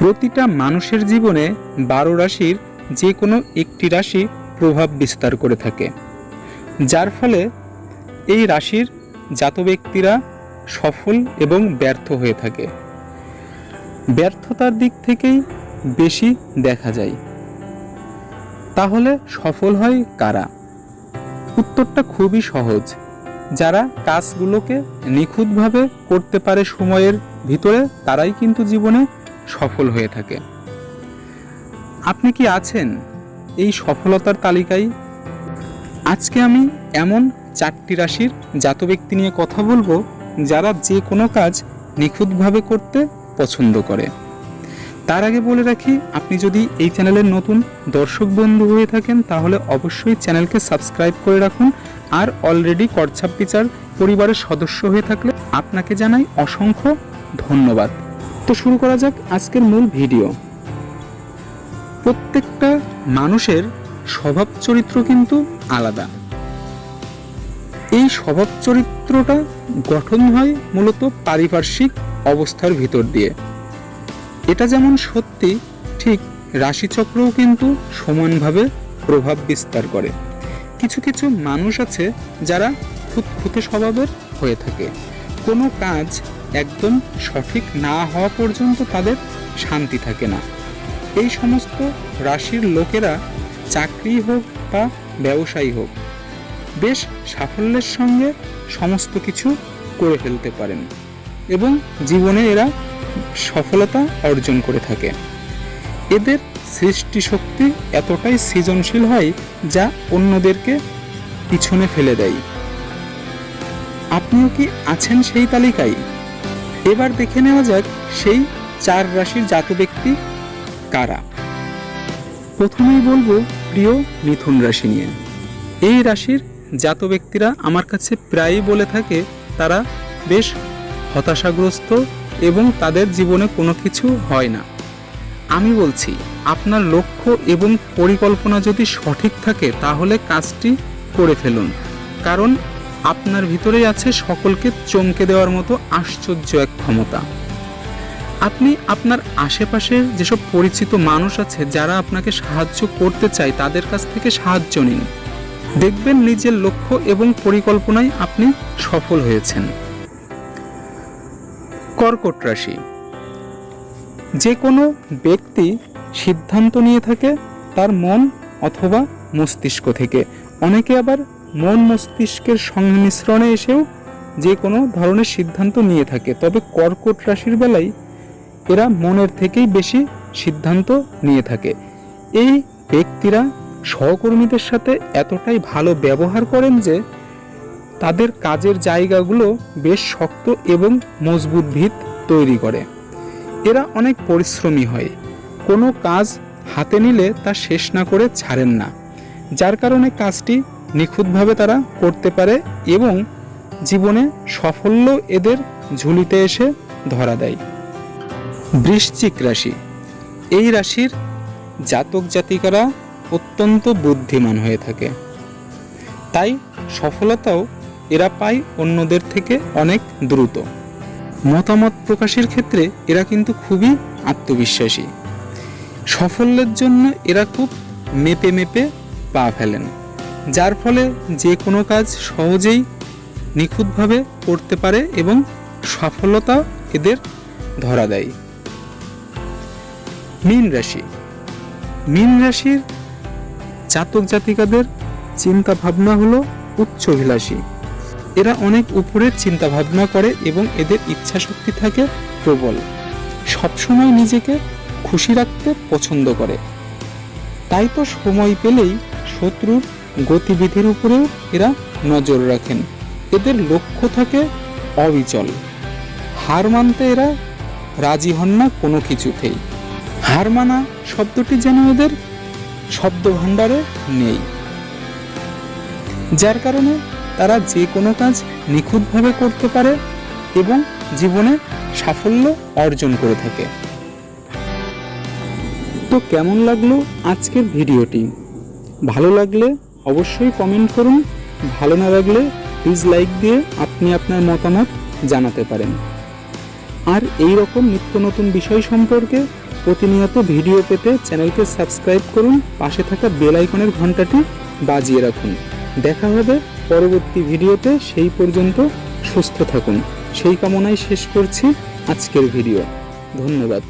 প্রতিটা মানুষের জীবনে বারো রাশির যে কোনো একটি রাশি প্রভাব বিস্তার করে থাকে। যার ফলে এই রাশির জাত ব্যক্তিরা সফল এবং ব্যর্থ হয়ে থাকে। ব্যর্থতার দিক থেকেই বেশি দেখা যায়। তাহলে সফল হয় কারা? উত্তরটা খুবই সহজ। যারা কাজগুলোকে নিখুঁতভাবে করতে পারে সময়ের ভিতরে, তারাই কিন্তু জীবনে সফল হয়ে থাকে। আপনি কি আছেন এই সফলতার তালিকায়? আজকে আমি এমন চারটি রাশির জাত ব্যক্তি নিয়ে কথা বলব, যারা যে কোনো কাজ নিখুঁতভাবে করতে পছন্দ করে। তার আগে বলে রাখি, আপনি যদি এই চ্যানেলের নতুন দর্শক বন্ধু হয়ে থাকেন, তাহলে অবশ্যই চ্যানেলকে সাবস্ক্রাইব করে রাখুন আর অলরেডি করছাপ বিচার পরিবারের সদস্য হয়ে থাকলে আপনাকে জানাই অসংখ্য ধন্যবাদ। তো শুরু করা যাক আজকের মূল ভিডিও। প্রত্যেকটা মানুষের স্বভাব চরিত্র কিন্তু আলাদা। এই স্বভাব চরিত্রটা গঠন হয় মূলত পারিপার্শ্বিক অবস্থার ভিতর দিয়ে। এটা যেমন সত্যি, ঠিক রাশিচক্রও কিন্তু সমানভাবে প্রভাব বিস্তার করে। কিছু কিছু মানুষ আছে যারা খুঁতখুঁতে স্বভাবের হয়ে থাকে। কোনো কাজ একদম সঠিক না হওয়া পর্যন্ত তাদের শান্তি থাকে না। এই সমস্ত রাশির লোকেরা চাকরি হোক বা ব্যবসায়ী হোক, বেশ সাফল্যের সঙ্গে সমস্ত কিছু করে ফেলতে পারেন এবং জীবনে এরা সফলতা অর্জন করে থাকে। এদের সৃষ্টিশক্তি এতটাই সৃজনশীল হয় যা অন্যদেরকে পিছনে ফেলে দেয়। আপনিও কি আছেন সেই তালিকায়? এবার দেখে নেওয়া যাক সেই চার রাশির জাত ব্যক্তি কারা। প্রথমেই বলব প্রিয় মিথুন রাশি নিয়ে। এই রাশির জাত ব্যক্তিরা আমার কাছে প্রায়ই বলে থাকে, তারা বেশ হতাশাগ্রস্ত এবং তাদের জীবনে কোনো কিছু হয় না। আমি বলছি, আপনার লক্ষ্য এবং পরিকল্পনা যদি সঠিক থাকে, তাহলে কাজটি করে ফেলুন। কারণ আপনার ভিতরেই আছে সকলকে চমকে দেওয়ার মতো আশ্চর্য এক ক্ষমতা। আপনি আপনার আশেপাশের যেসব পরিচিত মানুষ আছে, যারা আপনাকে সাহায্য করতে চায়, তাদের কাছ থেকে সাহায্য নিন। দেখবেন নিজের লক্ষ্য এবং পরিকল্পনায় আপনি সফল হয়েছেন। কর্কট রাশি। যে কোনো ব্যক্তি সিদ্ধান্ত নিয়ে থাকে তার মন অথবা মস্তিষ্ক থেকে। অনেকে আবার মন মস্তিষ্কের সংমিশ্রণে এসেও যে কোনো ধরনের সিদ্ধান্ত নিয়ে থাকে। তবে কর্কট রাশির বেলায় এরা মনের থেকেই বেশি সিদ্ধান্ত নিয়ে থাকে। এই ব্যক্তিরা সহকর্মীদের সাথে এতটাই ভালো ব্যবহার করেন যে তাদের কাজের জায়গাগুলো বেশ শক্ত এবং মজবুত ভিত তৈরি করে। এরা অনেক পরিশ্রমী হয়। কোনো কাজ হাতে নিলে তা শেষ না করে ছাড়েন না। যার কারণে কাজটি নিখুঁতভাবে তারা করতে পারে এবং জীবনে সাফল্য এদের ঝুলিতে এসে ধরা দেয়। বৃশ্চিক রাশি। এই রাশির জাতক জাতিকারা অত্যন্ত বুদ্ধিমান হয়ে থাকে। তাই সফলতাও এরা পায় অন্যদের থেকে অনেক দ্রুত। মতামত প্রকাশের ক্ষেত্রে এরা কিন্তু খুবই আত্মবিশ্বাসী। সাফল্যের জন্য এরা খুব মেপে মেপে পা ফেলেন। যার ফলে যে কোনো কাজ সহজেই নিখুঁতভাবে করতে পারে এবং সফলতা এদের ধরা দেয়। মীন রাশি। মীন রাশির জাতক জাতিকাদের চিন্তা ভাবনা হলো উচ্চভিলাষী। এরা অনেক উপরের চিন্তা ভাবনা করে এবং এদের ইচ্ছা শক্তি থাকে প্রবল। সবসময় নিজেকে খুশি রাখতে পছন্দ করে। তাই তো সময় পেলেই শত্রুর গতিবিধির উপরেও এরা নজর রাখেন। এদের লক্ষ্য থাকে অবিচল। হার মানতে এরা রাজি হন না কোনো কিছুতেই। হার মানা শব্দটি যেন এদের শব্দ ভাণ্ডারে নেই। যার কারণে তারা যে কোনো কাজ নিখুঁতভাবে করতে পারে এবং জীবনে সাফল্য অর্জন করে থাকে। তো কেমন লাগল আজকের ভিডিওটি? ভালো লাগলে অবশ্যই কমেন্ট করুন। ভালো না লাগলে প্লিজ লাইক দিয়ে আপনি আপনার মতামত জানাতে পারেন। আর এই রকম নিত্য নতুন বিষয় সম্পর্কে প্রতিনিয়ত ভিডিও পেতে চ্যানেলকে সাবস্ক্রাইব করুন। পাশে থাকা বেল আইকনের ঘন্টাটি বাজিয়ে রাখুন। দেখা হবে পরবর্তী ভিডিওতে সেই পর্যন্ত সুস্থ থাকুন। সেই কামনায় শেষ করছি আজকের ভিডিও ধন্যবাদ।